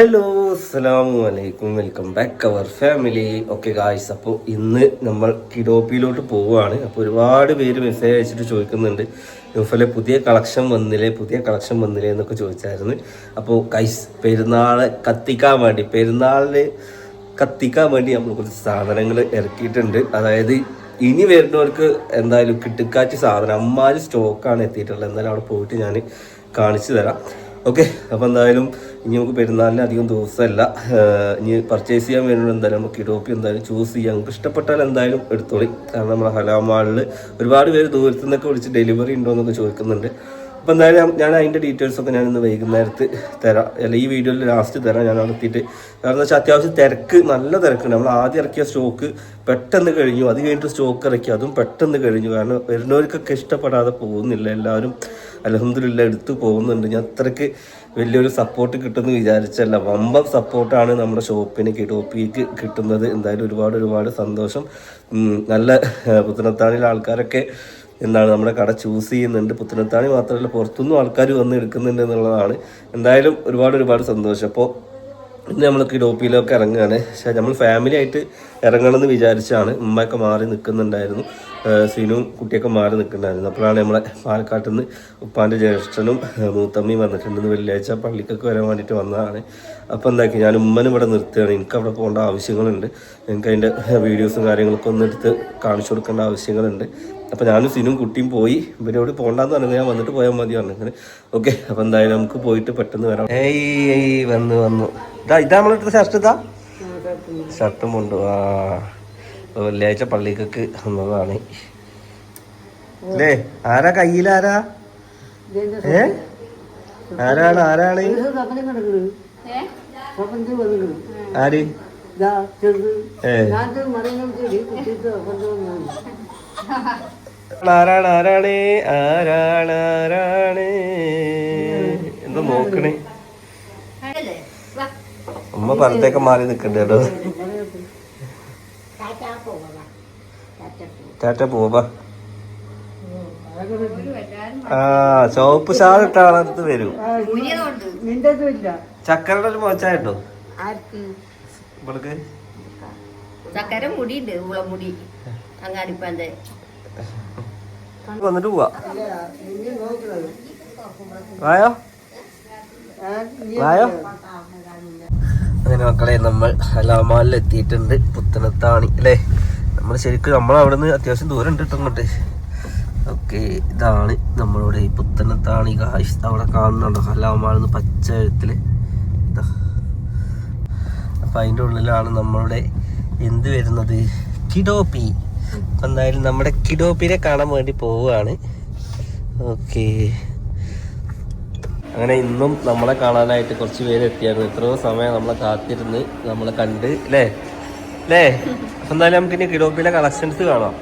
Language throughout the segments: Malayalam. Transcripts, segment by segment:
ഹലോ അസ്സലാമു അലൈക്കും. Welcome back our family okay guys അപ്പോൾ ഇന്ന് നമ്മൾ കിഡോപ്പിയിലോട്ട് പോവുകയാണ്. അപ്പോൾ ഒരുപാട് പേര് മെസ്സേജ് അയച്ചിട്ട് ചോദിക്കുന്നുണ്ട്. നുഫലെ പുതിയ കളക്ഷൻ വന്നില്ലേ പുതിയ കളക്ഷൻ വന്നില്ലേ എന്നൊക്കെ ചോദിച്ചായിരുന്നു. അപ്പോൾ ഗൈസ് പെരുന്നാൾ കത്തിക്കാൻ വേണ്ടി പെരുന്നാളിന് കത്തിക്കാൻ വേണ്ടി നമ്മൾ കുറച്ച് സാധനങ്ങൾ ഇറക്കിയിട്ടുണ്ട്. അതായത് ഇനി വരുന്നവർക്ക് എന്തായാലും കിട്ടുക്കാച്ച് സാധനം അമ്മാര് സ്റ്റോക്കാണ് എത്തിയിട്ടുള്ളത്. എന്തായാലും അവിടെ പോയിട്ട് ഞാൻ കാണിച്ചു തരാം. ഓക്കെ അപ്പോൾ എന്തായാലും ഇനി നമുക്ക് പെരുന്നാളിന് അധികം ദിവസമല്ല. ഇനി പർച്ചേസ് ചെയ്യാൻ വേണ്ടി എന്തായാലും നമുക്ക് ഇടോപ്പി എന്തായാലും ചൂസ് ചെയ്യാം. നമുക്ക് ഇഷ്ടപ്പെട്ടാൽ എന്തായാലും എടുത്തോളി. കാരണം നമ്മുടെ ഹലാമാളിൽ ഒരുപാട് പേര് ദൂരത്തു നിന്നൊക്കെ വിളിച്ച് ഡെലിവറി ഉണ്ടോ എന്നൊക്കെ ചോദിക്കുന്നുണ്ട്. അപ്പോൾ എന്തായാലും ഞാൻ അതിന്റെ ഡീറ്റെയിൽസ് ഒക്കെ ഞാൻ ഇന്ന് വൈകുന്നേരത്ത് തരാം. അല്ല ഈ വീഡിയോയിൽ ലാസ്റ്റ് തരാം. ഞാൻ നടത്തിയിട്ട് കാരണം വെച്ചാൽ അത്യാവശ്യം തിരക്ക് നല്ല തിരക്കുണ്ട്. നമ്മൾ ആദ്യം ഇറക്കിയ സ്റ്റോക്ക് പെട്ടെന്ന് കഴിഞ്ഞു. അത് കഴിഞ്ഞിട്ട് സ്റ്റോക്ക് ഇറക്കി. അതും പെട്ടെന്ന് കഴിഞ്ഞു. കാരണം വരുന്നവർക്കൊക്കെ ഇഷ്ടപ്പെടാതെ പോകുന്നില്ല. എല്ലാവരും അലഹമില്ല എടുത്തു പോകുന്നുണ്ട്. ഞാൻ അത്രയ്ക്ക് വലിയൊരു സപ്പോർട്ട് കിട്ടുമെന്ന് വിചാരിച്ചല്ല. വമ്പം സപ്പോർട്ടാണ് നമ്മുടെ ഷോപ്പിന് കിടോപ്പിക്ക് കിട്ടുന്നത്. എന്തായാലും ഒരുപാട് ഒരുപാട് സന്തോഷം. നല്ല ഏഹ്, പുത്തനത്താണിയിലെ ആൾക്കാരൊക്കെ എന്താണ് നമ്മുടെ കട ചൂസ് ചെയ്യുന്നുണ്ട്. പുത്തനത്താണി മാത്രമല്ല പുറത്തുനിന്നും ആൾക്കാർ വന്ന് എടുക്കുന്നുണ്ട് എന്നുള്ളതാണ്. എന്തായാലും ഒരുപാട് ഒരുപാട് സന്തോഷം. അപ്പോൾ ഇന്ന് നമ്മൾ കിഡോപ്പിയിലൊക്കെ ഇറങ്ങുകയാണ്. പക്ഷേ നമ്മൾ ഫാമിലി ആയിട്ട് ഇറങ്ങണമെന്ന് വിചാരിച്ചാണ് ഉമ്മയൊക്കെ മാറി നിൽക്കുന്നുണ്ടായിരുന്നു. സിനുവും കുട്ടിയൊക്കെ മാറി നിൽക്കുന്നുണ്ടായിരുന്നു. അപ്പോഴാണ് നമ്മളെ പാലക്കാട്ടിൽ നിന്ന് ഉപ്പാന്റെ ജ്യേഷ്ഠനും മൂത്തമ്മയും വന്നിട്ടുണ്ടെന്ന് വെള്ളിയാഴ്ച പള്ളിക്കൊക്കെ വരാൻ വേണ്ടിയിട്ട് വന്നതാണ്. അപ്പോൾ എന്താക്കി ഞാൻ ഉമ്മനും ഇവിടെ നിർത്തുകയാണ്. എനിക്ക് അവിടെ പോകേണ്ട ആവശ്യങ്ങളുണ്ട്. എനിക്ക് അതിന്റെ വീഡിയോസും കാര്യങ്ങളൊക്കെ ഒന്ന് എടുത്ത് കാണിച്ചു കൊടുക്കേണ്ട ആവശ്യങ്ങളുണ്ട്. അപ്പോൾ ഞാനും സിനും കുട്ടിയും പോയി. ഇവരോട് പോകണ്ടെന്ന് പറഞ്ഞു ഞാൻ വന്നിട്ട് പോയാൽ മതി പറഞ്ഞു. അങ്ങനെ ഓക്കെ അപ്പോൾ എന്തായാലും നമുക്ക് പോയിട്ട് പെട്ടെന്ന് വരാം. ഏയ് വന്നു വന്നു. ഇതാ ഇതാ നമ്മളെടുത്ത ഷർട്ട് ഇതാ. ഷർട്ടും ഉണ്ട്. ആ വെള്ളിയാഴ്ച പള്ളിക്കൊക്കെ വന്നതാണ്. അല്ലേ ആരാ കയ്യിലാരാ ഏ? ആരാണ് ആരാണ്? ആര്? ഏ. ആരാണ് ആരാണ്? ആരാണ് ആരാണ്? എന്താ നോക്കണേ. അമ്മ പറഞ്ഞൊക്കെ മാറി നിക്കണ്ട കേട്ടോ ടാറ്റ പോവാ. ആ ചുവപ്പ് ഷാൾ ഇട്ട ആളടുത്ത് വരും. ചക്കരയുടെ ഒരു മോച്ചായിട്ടോ ഇവൾക്ക്? ചക്കര മുടിയുണ്ട് ഉളമുടി. അങ്ങാടിപ്പാന്റെ വന്നിട്ട് പോവാ. വായോ? വായോ? അങ്ങനെ മക്കളെ നമ്മൾ അലാമാലിൽ എത്തിയിട്ടുണ്ട്. പുത്തനത്താണി അല്ലേ? നമ്മൾ ശരിക്കും നമ്മൾ അവിടെ നിന്ന് അത്യാവശ്യം ദൂരം ഉണ്ട് ഇങ്ങോട്ട്. ഓക്കെ ഇതാണ് നമ്മളുടെ പുത്തനത്താണി കാശ് അവിടെ കാണുന്നുണ്ടോ? ഹലാമാളിന്ന് പച്ച എഴുത്തിൽ ഇതാ. അപ്പൊ അതിന്റെ ഉള്ളിലാണ് നമ്മളുടെ എന്ത് വരുന്നത്? കിഡോപ്പി എന്തായാലും നമ്മുടെ കിഡോപ്പിനെ കാണാൻ വേണ്ടി പോവുകയാണ്. ഓക്കെ. അങ്ങനെ ഇന്നും നമ്മളെ കാണാനായിട്ട് കുറച്ച് പേര് എത്തിയായിരുന്നു. എത്രയോ സമയം നമ്മളെ കാത്തിരുന്ന് നമ്മളെ കണ്ട് അല്ലേ? അല്ലേ? എന്തായാലും നമുക്ക് ഇനി കിഡോപ്പിലെ കളക്ഷൻസ് കാണാം.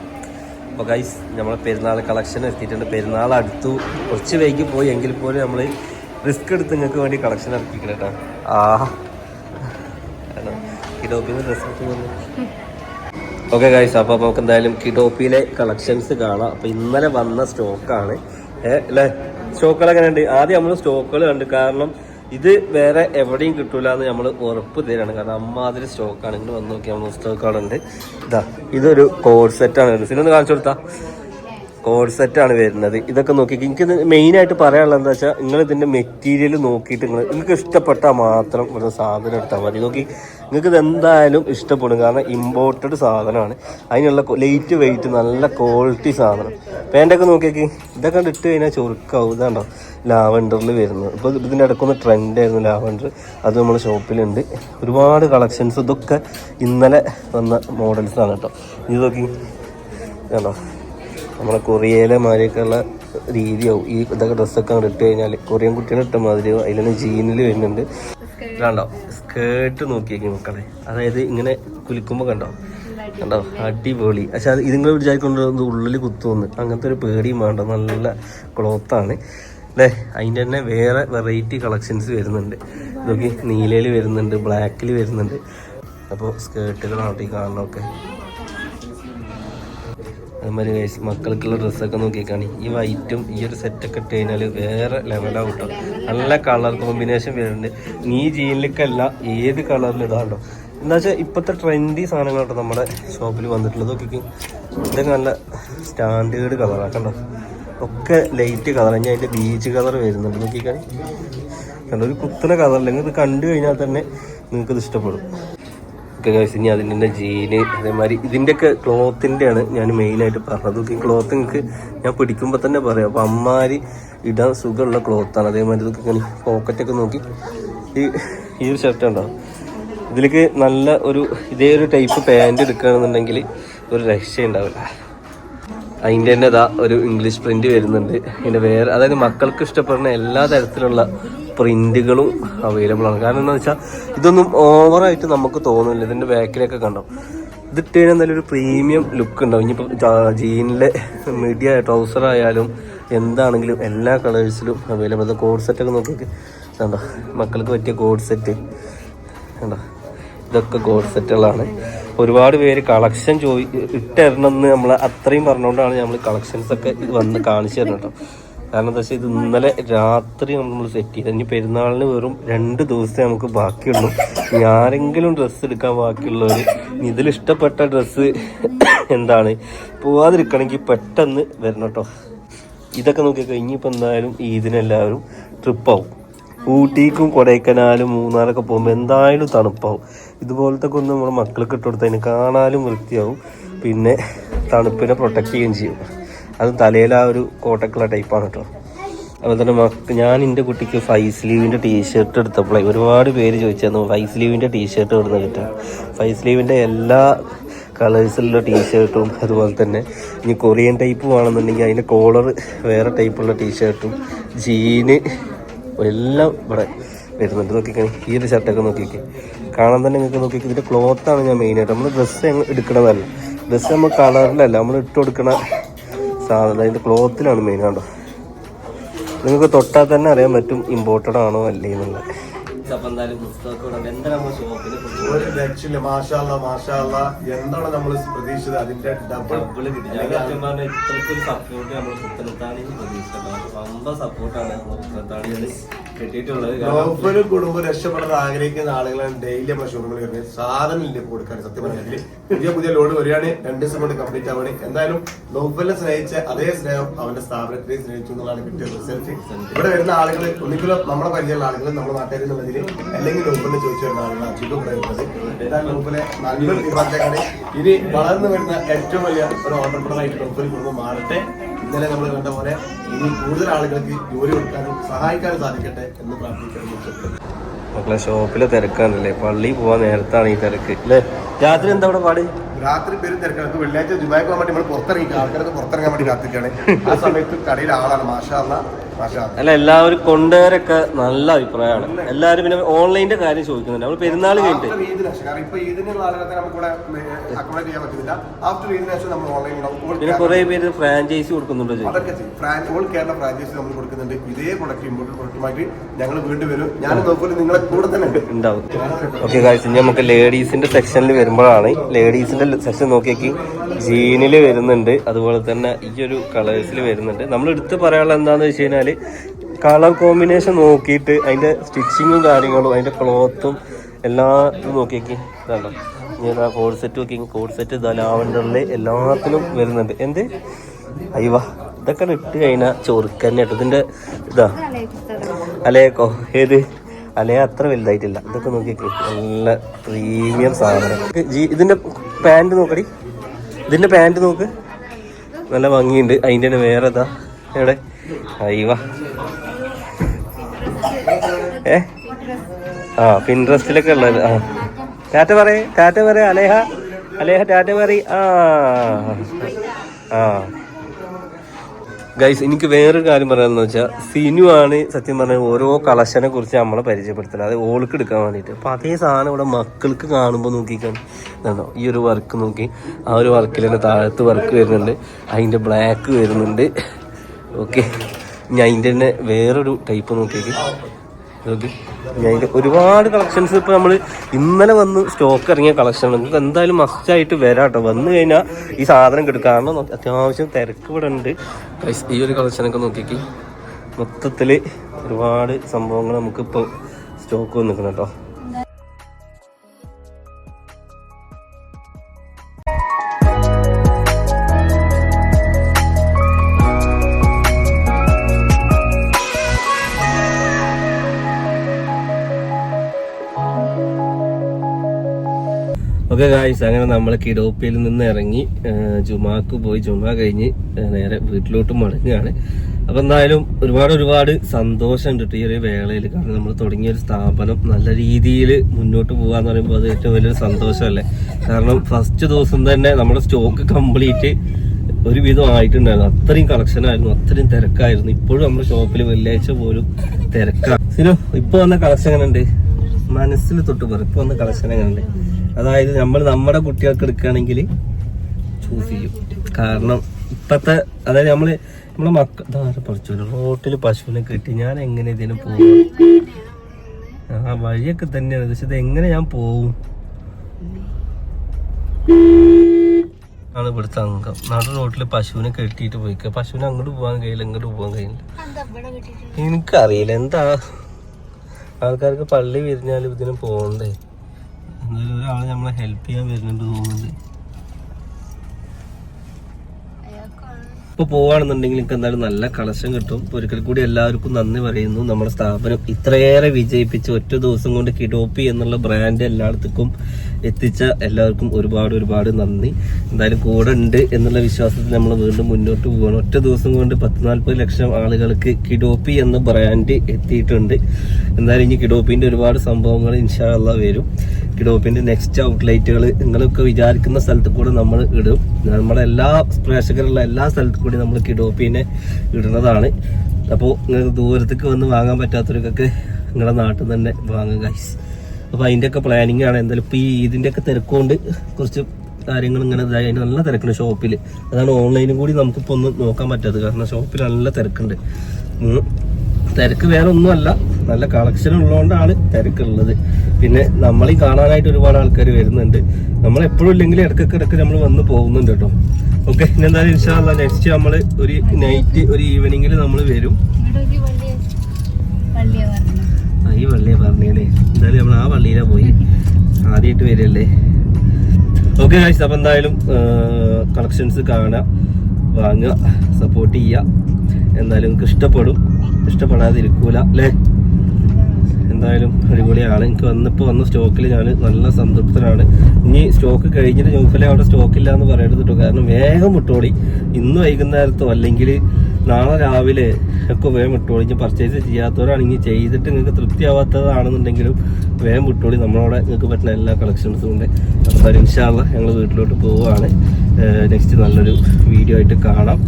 അപ്പോൾ ഗൈസ് നമ്മളെ പെരുന്നാൾ കളക്ഷൻ എത്തിയിട്ടുണ്ട്. പെരുന്നാൾ അടുത്തു. കുറച്ച് വൈകി പോയി. എങ്കിൽ പോലും നമ്മൾ റിസ്ക് എടുത്ത് നിങ്ങൾക്ക് വേണ്ടി കളക്ഷൻ ഇറക്കിക്കണം കേട്ടോ ആ കിഡോപ്പിന്ന് ഡ്രസ് എടുത്ത് ഓക്കെ ഗൈസ് അപ്പോൾ നമുക്ക് എന്തായാലും കിഡോപ്പിയിലെ കളക്ഷൻസ് കാണാം. അപ്പോൾ ഇന്നലെ വന്ന സ്റ്റോക്കാണ് അല്ലേ? സ്റ്റോക്കുകൾ എങ്ങനെ ഉണ്ട് ആദ്യം നമ്മൾ സ്റ്റോക്കുകൾ കണ്ട് കാരണം ഇത് വേറെ എവിടെയും കിട്ടൂല എന്ന് നമ്മൾ ഉറപ്പ് തരാണ്. കാരണം അമ്മാതിരി സ്റ്റോക്കാണ് ഇങ്ങനെ വന്ന് നോക്കി നമ്മൾ സ്റ്റോക്കുകളുണ്ട് ഇതാ ഇതൊരു കോഡ് സെറ്റാണ് ഒന്ന് കാണിച്ചു കൊടുത്താ. കോഡ് സെറ്റാണ് വരുന്നത്. ഇതൊക്കെ നോക്കി എനിക്ക് മെയിൻ ആയിട്ട് പറയാനുള്ളത് എന്താ വെച്ചാൽ നിങ്ങൾ ഇതിന്റെ മെറ്റീരിയൽ നോക്കിയിട്ട് നിങ്ങൾ നിങ്ങൾക്ക് ഇഷ്ടപ്പെട്ടാൽ മാത്രം ഇവിടെ സാധനം എടുത്താൽ മതി. നോക്കി നിങ്ങൾക്ക് ഇത് എന്തായാലും ഇഷ്ടപ്പെടും. കാരണം ഇമ്പോർട്ടഡ് സാധനമാണ്. അതിനുള്ള ലൈറ്റ് വെയിറ്റ് നല്ല ക്വാളിറ്റി സാധനം. പാന്റൊക്കെ നോക്കിയേക്ക് ഇതൊക്കെ ഇട്ട് കഴിഞ്ഞാൽ ചുരുക്കാവും ഇതാണ്ടോ ലാവൻഡറിൽ വരുന്നത്. ഇപ്പോൾ ഇതിന്റെ ട്രെൻഡ് ആയിരുന്നു ലാവൻഡർ അത് നമ്മുടെ ഷോപ്പിലുണ്ട് ഒരുപാട് കളക്ഷൻസ് ഇതൊക്കെ ഇന്നലെ വന്ന മോഡൽസാണ് കേട്ടോ. ഇത് നോക്കി. കണ്ടോ? നമ്മളെ കൊറിയയിലെ മാതിരിയൊക്കെയുള്ള രീതിയാവും. ഈ ഇതൊക്കെ ഡ്രസ്സൊക്കെ അങ്ങോട്ട് ഇട്ട് കഴിഞ്ഞാൽ കൊറിയൻ കുട്ടികൾ ഇട്ട മാതിരി അതിൽ ജീനിൽ വരുന്നുണ്ട്. കണ്ടോ? സ്കേർട്ട് നോക്കിയേക്കും മക്കളെ. അതായത് ഇങ്ങനെ കുലിക്കുമ്പോൾ കണ്ടോ? കണ്ടോ? അടിപൊളി. പക്ഷെ അത് ഇതുങ്ങൾ വിചാരിക്കൊണ്ടിരുന്നത് ഉള്ളിൽ കുത്തുവന്ന് അങ്ങനത്തെ ഒരു പേടിയും വേണ്ട. നല്ല ക്ലോത്താണ് അല്ലേ അതിന്റെ തന്നെ വേറെ വെറൈറ്റി കളക്ഷൻസ് വരുന്നുണ്ട്. നോക്കി നീലയിൽ വരുന്നുണ്ട് ബ്ലാക്കിൽ വരുന്നുണ്ട്. അപ്പോൾ സ്കേർട്ടുകളാവട്ടെ ഈ കാണണമൊക്കെ അതുമാതിരി ഗൈസ് മക്കൾക്കുള്ള ഡ്രസ്സൊക്കെ നോക്കിക്കാണി ഈ വൈറ്റും ഈ ഒരു സെറ്റൊക്കെ ഇട്ട് കഴിഞ്ഞാൽ വേറെ ലെവലാവും നല്ല കളർ കോമ്പിനേഷൻ വരുന്നുണ്ട്. നീ ജീനിലേക്കല്ല ഏത് കളറിൽ ഇടാണ്ടോ എന്താ വെച്ചാൽ ഇപ്പോഴത്തെ ട്രെൻഡി സാധനങ്ങൾ കേട്ടോ നമ്മുടെ ഷോപ്പിൽ വന്നിട്ടുള്ളത്. നോക്കിക്കും. ഇതൊക്കെ നല്ല സ്റ്റാൻഡേർഡ് കളറാണ് കണ്ടോ? ഒക്കെ ലൈറ്റ് കളർ ഞാൻ അതിന്റെ ബീച്ച് കളർ വരുന്നുണ്ട്. നോക്കിക്കാണി കണ്ടോ? ഒരു കുത്തന കളർ അല്ലെങ്കിൽ ഇത് കണ്ടു കഴിഞ്ഞാൽ തന്നെ നിങ്ങൾക്കത് ഇഷ്ടപ്പെടും. ഒക്കെ കഴിച്ച് ഇനി അതിന്റെ ജീന് അതേമാതിരി ഇതിന്റെയൊക്കെ ക്ലോത്തിന്റെയാണ് ഞാൻ മെയിനായിട്ട് പറഞ്ഞത്. ഈ ക്ലോത്ത് നിങ്ങൾക്ക് ഞാൻ പിടിക്കുമ്പോൾ തന്നെ പറയാം. അപ്പം അമ്മാരി ഇടാൻ സുഖമുള്ള ക്ലോത്താണ് അതേമാതിരി ഇതൊക്കെ ഇങ്ങനെ പോക്കറ്റൊക്കെ നോക്കി. ഈ ഈ ഒരു ഷർട്ട് ഉണ്ടോ ഇതിലേക്ക് നല്ല ഒരു ഇതേ ഒരു ടൈപ്പ് പാന്റ് എടുക്കുകയാണെന്നുണ്ടെങ്കിൽ ഒരു രക്ഷയുണ്ടാവില്ല അതിന്റെ തന്നെ ഇതാ ഒരു ഇംഗ്ലീഷ് പ്രിന്റ് വരുന്നുണ്ട്. അതിന്റെ വേറെ അതായത് മക്കൾക്ക് ഇഷ്ടപ്പെടുന്ന എല്ലാ തരത്തിലുള്ള പ്രിന്റുകളും അവൈലബിൾ ആണ് കാരണം എന്താ വെച്ചാൽ ഇതൊന്നും ഓവറായിട്ട് നമുക്ക് തോന്നുന്നില്ല. ഇതിന്റെ ബാക്കിലൊക്കെ കണ്ടോ? ഇത് ഇട്ട് കഴിഞ്ഞാൽ നല്ലൊരു പ്രീമിയം ലുക്ക് ഉണ്ടാവും. ഇനിയിപ്പോൾ ജീനിലെ മീഡിയ ട്രൗസർ ആയാലും എന്താണെങ്കിലും എല്ലാ കളേഴ്സിലും അവൈലബിൾ. കോഡ് സെറ്റൊക്കെ നോക്കിയൊക്കെ കണ്ടോ? മക്കൾക്ക് പറ്റിയ കോഡ് സെറ്റ്. കണ്ടോ? ഇതൊക്കെ കോഡ് സെറ്റുകളാണ്. ഒരുപാട് പേര് കളക്ഷൻ ചോദി ഇട്ടിരണമെന്ന് നമ്മൾ അത്രയും പറഞ്ഞുകൊണ്ടാണ് നമ്മൾ കളക്ഷൻസ് ഒക്കെ ഇത് വന്ന് കാണിച്ചു തരണം കേട്ടോ. കാരണം എന്താ വെച്ചാൽ ഇത് ഇന്നലെ രാത്രി നമ്മൾ സെറ്റ് ചെയ്ത്. ഇനി പെരുന്നാളിന് വെറും രണ്ട് ദിവസത്തെ നമുക്ക് ബാക്കിയുള്ളൂ. ഇനി ആരെങ്കിലും ഡ്രസ്സ് എടുക്കാൻ ബാക്കിയുള്ളവർ ഇതിൽ ഇഷ്ടപ്പെട്ട ഡ്രസ്സ് എന്താണ് പോവാതിരിക്കണമെങ്കിൽ പെട്ടെന്ന് വരണം കേട്ടോ ഇതൊക്കെ നോക്കിയൊക്കെ ഇനിയിപ്പോൾ എന്തായാലും ഈദിനെല്ലാവരും ട്രിപ്പാവും ഊട്ടിക്കും കൊടൈക്കനാലും മൂന്നാറൊക്കെ പോകുമ്പോൾ എന്തായാലും തണുപ്പാവും. ഇതുപോലത്തെ ഒന്ന് നമ്മുടെ മക്കൾക്ക് ഇട്ടുകൊടുത്തതിന് കാണാനും വൃത്തിയാവും. പിന്നെ തണുപ്പിനെ പ്രൊട്ടക്ട് ചെയ്യുകയും ചെയ്യും. അത് തലയിൽ ആ ഒരു കോട്ടക്കുള്ള ടൈപ്പാണ് കേട്ടോ അതുപോലെ തന്നെ മക്ക ഞാൻ എന്റെ കുട്ടിക്ക് ഫൈവ് സ്ലീവിന്റെ ടീഷർട്ട് എടുത്തപ്പോഴേ ഒരുപാട് പേര് ചോദിച്ചായിരുന്നു ഫൈവ് സ്ലീവിന്റെ ടീഷർട്ട് ഇവിടുന്ന് കിട്ടുക ഫൈവ് സ്ലീവിന്റെ എല്ലാ കളേഴ്സിലുള്ള ടീഷർട്ടും അതുപോലെ തന്നെ ഇനി കൊറിയൻ ടൈപ്പ് വേണമെന്നുണ്ടെങ്കിൽ അതിന്റെ കോളർ വേറെ ടൈപ്പുള്ള ടീഷർട്ടും ജീന് എല്ലാം ഇവിടെ വരുന്നുണ്ട്. നോക്കിക്കണേ ഈ ഒരു ഷർട്ടൊക്കെ നോക്കിക്കേ. കാണാൻ തന്നെ നിങ്ങൾക്ക് നോക്കി ഇതിന്റെ ക്ലോത്താണ് ഞാൻ മെയിനായിട്ട് നമ്മൾ ഡ്രസ്സ് എടുക്കണതല്ല. ഡ്രസ്സ് നമ്മൾ കളറിലല്ല നമ്മൾ ഇട്ട് കൊടുക്കണ സാധനം. അതിന്റെ ക്ലോത്തിലാണ് മെയിൻ കണ്ടോ? നിങ്ങൾക്ക് തൊട്ടാൽ തന്നെ അറിയാൻ പറ്റും ഇമ്പോർട്ടഡ് ആണോ അല്ലേ എന്നുള്ളത്. ഒരു രക്ഷയില്ല മാഷാല്ല മാഷാല്ല എന്താണ് നമ്മൾ പ്രതീക്ഷിച്ചത്? അതിന്റെ ഡബിൾ സപ്പോർട്ട് നമ്മൾ പുത്തനത്താണി പ്രതീക്ഷിച്ചത്. സ്വന്തം സപ്പോർട്ടാണ് ലോഫലും കുടുംബം രക്ഷപ്പെടാൻ ആഗ്രഹിക്കുന്ന ആളുകളാണ് ഡെയിലി നമ്മുടെ ഷോറൂമിൽ വരുന്നത്. സാധനം ഇല്ല കൊടുക്കാൻ സത്യം പറഞ്ഞാൽ പുതിയ പുതിയ ലോഡ് വരികയാണ്. രണ്ട് ദിവസം കൊണ്ട് കംപ്ലീറ്റ് ആവണി. എന്തായാലും ലോഫലിനെ സ്നേഹിച്ച അതേ സ്നേഹം അവന്റെ സ്ഥാപനത്തെ സ്നേഹിച്ചു എന്നുള്ളതാണ് കിട്ടിയ റിസൾട്ട്. ഇവിടെ വരുന്ന ആളുകൾ ഒന്നിക്കലും നമ്മളെ പരിചയമുള്ള ആളുകൾ നമ്മുടെ നാട്ടുകാരിൽ നിന്നുള്ളതിൽ അല്ലെങ്കിൽ ലോഫലിനെ ചോദിച്ചു വരുന്ന ആളുകളാണ് അധികം ഇവിടെ വരുന്നത്. എന്തായാലും ലോഫലെ നല്ലൊരു തീരുമാനത്തേക്കാണ് ഇനി വളർന്നു വരുന്ന ഏറ്റവും വലിയ ഒരു ഓർഡർ ആയിട്ട് ലോഫൽ കുടുംബം മാറട്ടെ. ഇന്നലെ നമ്മൾ കണ്ട പോലെ ഇനി കൂടുതൽ ആളുകൾക്ക് ജോലി കൊടുക്കാനും സഹായിക്കാനും സാധിക്കട്ടെ എന്ന് പ്രാർത്ഥിക്കുന്നു. മക്കളെ ഷോപ്പിലെ തിരക്കാണല്ലേ? പള്ളി പോവാൻ നേരത്താണ് ഈ തിരക്ക് അല്ലേ രാത്രി എന്താ അവിടെ പാടി? രാത്രി പേരും തിരക്കാണ്. വെള്ളിയാഴ്ച ദുബായ് പോകാൻ വേണ്ടി നമ്മൾ പുറത്തിറങ്ങി ആൾക്കാരൊക്കെ പുറത്തിറങ്ങാൻ വേണ്ടി കാത്തിരിക്കുകയാണ് ആ സമയത്ത് കടയിൽ ആളാണ് മാഷാ അല്ലാ, എല്ലാവരും കൊണ്ടുവരൊക്കെ നല്ല അഭിപ്രായമാണ്. എല്ലാവരും പിന്നെ ഓൺലൈനിന്റെ കാര്യം ചോദിക്കുന്നുണ്ട്. നമ്മൾ പെരുന്നാൾ കഴിഞ്ഞിട്ട്. പിന്നെ കുറെ പേര് ഫ്രാഞ്ചൈസി കൊടുക്കുന്നുണ്ട് ഫ്രാഞ്ചൈസി നമ്മൾ കൊടുക്കുന്നുണ്ട്. ഇതേ പ്രൊഡക്റ്റ് പ്രൊഡക്റ്റുമായിട്ട് ഞങ്ങൾ വീണ്ടും വരും. ഞാൻ നോക്കുമ്പോൾ നിങ്ങളെ കൂടെ തന്നെ ഉണ്ടാവും. ഓക്കെ കാഴ്ച ഇനി നമുക്ക് ലേഡീസിന്റെ സെക്ഷനിൽ വരുമ്പോഴാണ്. ലേഡീസിന്റെ സെക്ഷൻ നോക്കിയേക്ക്. ജീനിൽ വരുന്നുണ്ട്. അതുപോലെ തന്നെ ഈ ഒരു കളേഴ്സിൽ വരുന്നുണ്ട്. നമ്മൾ എടുത്ത് പറയാനുള്ള എന്താന്ന് വെച്ച് കളർ കോമ്പിനേഷൻ നോക്കിയിട്ട് അതിന്റെ സ്റ്റിച്ചിങ്ങും കാര്യങ്ങളും അതിന്റെ ക്ലോത്തും എല്ലാത്തും നോക്കിയേക്ക്. ഇതാണ്ടോ. ഞാൻ ആ കോഡ് സെറ്റ് നോക്കി കോഡ് സെറ്റ് ഇതാ എല്ലാത്തിലും വരുന്നുണ്ട്. എന്ത്? അയ്യവാ. ഇതൊക്കെ ഇട്ട് കഴിഞ്ഞാൽ ചൊറുക്കന്നെ കേട്ടോ. ഇതിന്റെ ഇതാ. അലയക്കോ. ഏത്? അലയ അത്ര വലുതായിട്ടില്ല. ഇതൊക്കെ നോക്കിയേക്ക്. നല്ല പ്രീമിയം സാധനം. ജി- ഇതിന്റെ പാന്റ് നോക്കടി. ഇതിന്റെ പാന്റ് നോക്ക്. നല്ല ഭംഗിയുണ്ട്. അതിന്റെ തന്നെ വേറെ ഇതാ. എവിടെ? അയ്യവ ഏ? ആ പിൻട്രസ്റ്റിലൊക്കെ ഉള്ളത്. ആ. ടാറ്റ പറയേ ടാറ്റ പറയേ അലേഹ. അലേഹ ടാറ്റ പറ ആ. ആ. ഗൈസ് എനിക്ക് വേറൊരു കാര്യം പറയാമെന്ന് വെച്ചാൽ സിനു ആണ് സത്യം പറഞ്ഞാൽ ഓരോ കളക്ഷനെ കുറിച്ച് നമ്മളെ പരിചയപ്പെടുത്തുന്നത്. അത് ഓൾക്ക് എടുക്കാൻ വേണ്ടിയിട്ട്. അപ്പോൾ അതേ സാധനം ഇവിടെ മക്കൾക്ക് കാണുമ്പോൾ നോക്കിക്കാണ് ഇതാണോ? ഈ ഒരു വർക്ക് നോക്കി. ആ ഒരു വർക്കിൽ തന്നെ താഴത്ത് വർക്ക് വരുന്നുണ്ട്. അതിന്റെ ബ്ലാക്ക് വരുന്നുണ്ട്. ഓക്കെ ഇനി അതിന്റെ തന്നെ വേറൊരു ടൈപ്പ് നോക്കിയേക്ക്. ഓക്കെ അതിന്റെ ഒരുപാട് കളക്ഷൻസ് ഇപ്പോൾ നമ്മൾ ഇന്നലെ വന്ന് സ്റ്റോക്ക് ഇറങ്ങിയ കളക്ഷൻ നിങ്ങൾക്ക് എന്തായാലും മസ്റ്റായിട്ട് വരാം കേട്ടോ വന്നു കഴിഞ്ഞാൽ ഈ സാധനം കിട്ടും. കാരണം അത്യാവശ്യം തിരക്ക് ഇവിടെ ഉണ്ട്. ഈ ഒരു കളക്ഷനൊക്കെ നോക്കിക്ക് മൊത്തത്തിൽ ഒരുപാട് സംഭവങ്ങൾ നമുക്കിപ്പോൾ സ്റ്റോക്ക് വന്നിരിക്കണം കേട്ടോ. ഗായ്സ് അങ്ങനെ നമ്മൾ കിഡോപ്പിയിൽ നിന്ന് ഇറങ്ങി ജുമാക്ക് പോയി. ജുമാ കഴിഞ്ഞ് നേരെ വീട്ടിലോട്ട് മടങ്ങുകയാണ്. അപ്പൊ എന്തായാലും ഒരുപാട് ഒരുപാട് സന്തോഷമുണ്ട് കേട്ടോ ഈ ഒരു വേളയിൽ. കാരണം നമ്മൾ തുടങ്ങിയ ഒരു സ്ഥാപനം നല്ല രീതിയിൽ മുന്നോട്ട് പോകാന്ന് പറയുമ്പോൾ അത് ഏറ്റവും വലിയൊരു സന്തോഷമല്ലേ? കാരണം ഫസ്റ്റ് ദിവസം തന്നെ നമ്മുടെ സ്റ്റോക്ക് കംപ്ലീറ്റ് ഒരുവിധം ആയിട്ടുണ്ടായിരുന്നു. അത്രയും കളക്ഷൻ ആയിരുന്നു അത്രയും തിരക്കായിരുന്നു. ഇപ്പോഴും നമ്മുടെ ഷോപ്പിൽ വെള്ളിയാഴ്ച പോലും തിരക്കാണ് ഇപ്പൊ വന്ന കളക്ഷൻ എങ്ങനെ ഉണ്ട് മനസ്സിൽ തൊട്ട് പറ ഇപ്പൊ വന്ന കളക്ഷൻ എങ്ങനെ ഉണ്ട് അതായത് നമ്മൾ നമ്മുടെ കുട്ടികൾക്ക് എടുക്കുകയാണെങ്കിൽ ചൂസ് ചെയ്യും. കാരണം ഇപ്പത്തെ അതായത് നമ്മൾ നമ്മളെ മക്ക പറിച്ചു റോട്ടിൽ പശുവിനെ കിട്ടി ഞാൻ എങ്ങനെ ഇതിന് പോകും? ആ വഴിയൊക്കെ തന്നെയാണ്. പക്ഷെ ഇത് എങ്ങനെ ഞാൻ പോവും? ആണ് ഇവിടുത്തെ അംഗം. നാട് റോട്ടിൽ പശുവിനെ കെട്ടിയിട്ട് പോയിക്ക. പശുവിനെ അങ്ങോട്ട് പോകാൻ കഴിയില്ല ഇങ്ങോട്ട് പോകാൻ കഴിയില്ല. എനിക്കറിയില്ല. എന്താ? ആൾക്കാർക്ക് പള്ളി വിരിഞ്ഞാലും ഇതിന് പോകണ്ടേ എന്നാലും ഒരാൾ നമ്മളെ ഹെൽപ്പ് ചെയ്യാൻ വരുന്നുണ്ട് തോന്നുന്നുണ്ട്. ഇപ്പൊ പോവാണെന്നുണ്ടെങ്കിൽ എനിക്ക് എന്തായാലും നല്ല കളശം കിട്ടും. ഒരിക്കൽ കൂടി എല്ലാവർക്കും നന്ദി പറയുന്നു. നമ്മുടെ സ്ഥാപനം ഇത്രയേറെ വിജയിപ്പിച്ച് ഒറ്റ ദിവസം കൊണ്ട് കിഡോപ്പി എന്നുള്ള ബ്രാൻഡ് എല്ലായിടത്തേക്കും എത്തിച്ച എല്ലാവർക്കും ഒരുപാട് ഒരുപാട് നന്ദി. എന്തായാലും കൂടെ ഉണ്ട് എന്നുള്ള വിശ്വാസത്തിൽ നമ്മൾ വീണ്ടും മുന്നോട്ട് പോകണം ഒറ്റ ദിവസം കൊണ്ട് പത്ത് നാൽപ്പത് ലക്ഷം ആളുകൾക്ക് കിഡോപ്പി എന്ന ബ്രാൻഡ് എത്തിയിട്ടുണ്ട്. എന്തായാലും ഇനി കിഡോപ്പിന്റെ ഒരുപാട് സംഭവങ്ങൾ ഇൻഷാല്ല വരും. കിഡോപ്പിന്റെ നെക്സ്റ്റ് ഔട്ട്ലൈറ്റുകൾ നിങ്ങളൊക്കെ വിചാരിക്കുന്ന സ്ഥലത്ത് കൂടെ നമ്മൾ ഇടും. നമ്മുടെ എല്ലാ പ്രേക്ഷകരുള്ള എല്ലാ സ്ഥലത്തു കൂടി നമ്മൾ കിഡോപ്പിനെ ഇടുന്നതാണ്. അപ്പോൾ നിങ്ങൾക്ക് ദൂരത്തേക്ക് വന്ന് വാങ്ങാൻ പറ്റാത്തവർക്കൊക്കെ നിങ്ങളുടെ നാട്ടിൽ തന്നെ വാങ്ങുക ഗൈസ് അപ്പോൾ അതിന്റെ ഒക്കെ പ്ലാനിങ് ആണ്. എന്തായാലും ഇപ്പോൾ ഈ ഇതിന്റെ ഒക്കെ തിരക്കുകൊണ്ട് കുറച്ച് കാര്യങ്ങൾ ഇങ്ങനെ ഇതായി. നല്ല തിരക്കുണ്ട് ഷോപ്പിൽ അതാണ് ഓൺലൈനും കൂടി നമുക്കിപ്പോൾ ഒന്ന് നോക്കാൻ പറ്റാത്തത്. കാരണം ഷോപ്പിൽ നല്ല തിരക്കുണ്ട്. തിരക്ക് വേറെ ഒന്നുമല്ല നല്ല കളക്ഷൻ ഉള്ളതുകൊണ്ടാണ് തിരക്കുള്ളത് പിന്നെ നമ്മളീ കാണാനായിട്ട് ഒരുപാട് ആൾക്കാർ വരുന്നുണ്ട്. നമ്മൾ എപ്പോഴും ഇല്ലെങ്കിൽ ഇടക്കൊക്കെ ഇടയ്ക്ക് നമ്മൾ വന്ന് പോകുന്നുണ്ട് കേട്ടോ. ഓക്കെ ഇനി എന്തായാലും ഇൻഷാല്ല നെക്സ്റ്റ് നമ്മൾ ഒരു നൈറ്റ് ഒരു ഈവനിങ്ങിൽ നമ്മൾ വരും. ഈ വള്ളിയെ പറഞ്ഞേ എന്തായാലും നമ്മൾ ആ വള്ളിയിലാ പോയി. ആദ്യമായിട്ട് വരില്ലേ ഓക്കെ ഗായ്സ് അപ്പം എന്തായാലും കളക്ഷൻസ് കാണുക വാങ്ങുക സപ്പോർട്ട് ചെയ്യുക. എന്തായാലും നിങ്ങൾക്ക് ഇഷ്ടപ്പെടും. ഇഷ്ടപ്പെടാതിരിക്കൂല അല്ലേ? എന്തായാലും അടിപൊളിയാണ് എനിക്ക് വന്നപ്പോൾ വന്ന സ്റ്റോക്കിൽ ഞാൻ നല്ല സംതൃപ്തനാണ്. ഇനി സ്റ്റോക്ക് കഴിഞ്ഞിട്ട് ജോഫിലെ അവിടെ സ്റ്റോക്കില്ല എന്ന് പറയരുത് കേട്ടോ കാരണം വേഗം മുട്ടോടി. ഇന്ന് വൈകുന്നേരത്തോ അല്ലെങ്കിൽ നാളെ രാവിലെ ഒക്കെ വേഗം വിട്ടോളി ഇനി പർച്ചേസ് ചെയ്യാത്തവരാണെങ്കിൽ ചെയ്തിട്ട് നിങ്ങൾക്ക് തൃപ്തിയാവാത്തതാണെന്നുണ്ടെങ്കിലും വേഗം വിട്ടോളി നമ്മളവിടെ നിങ്ങൾക്ക് പറ്റുന്ന എല്ലാ കളക്ഷൻസും ഉണ്ട്. അപ്പോൾ ഇൻഷാല്ല ഞങ്ങൾ വീട്ടിലോട്ട് പോവുകയാണ്. നെക്സ്റ്റ് നല്ലൊരു വീഡിയോ ആയിട്ട് കാണാം.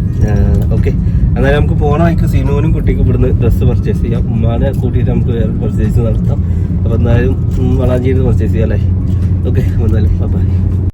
ഓക്കെ എന്നാലും നമുക്ക് പോണ വഴിക്ക് സിനോനും കുട്ടിക്ക് ഇവിടുന്ന് ഡ്രസ്സ് പർച്ചേസ് ചെയ്യാം. ഉമ്മാനെ കൂട്ടിയിട്ട് നമുക്ക് വേറെ പർച്ചേസ് നടത്താം. അപ്പോൾ എന്തായാലും വളാഞ്ചേരി പർച്ചേസ് ചെയ്യാം അല്ലേ? ഓക്കെ എന്തായാലും ബൈ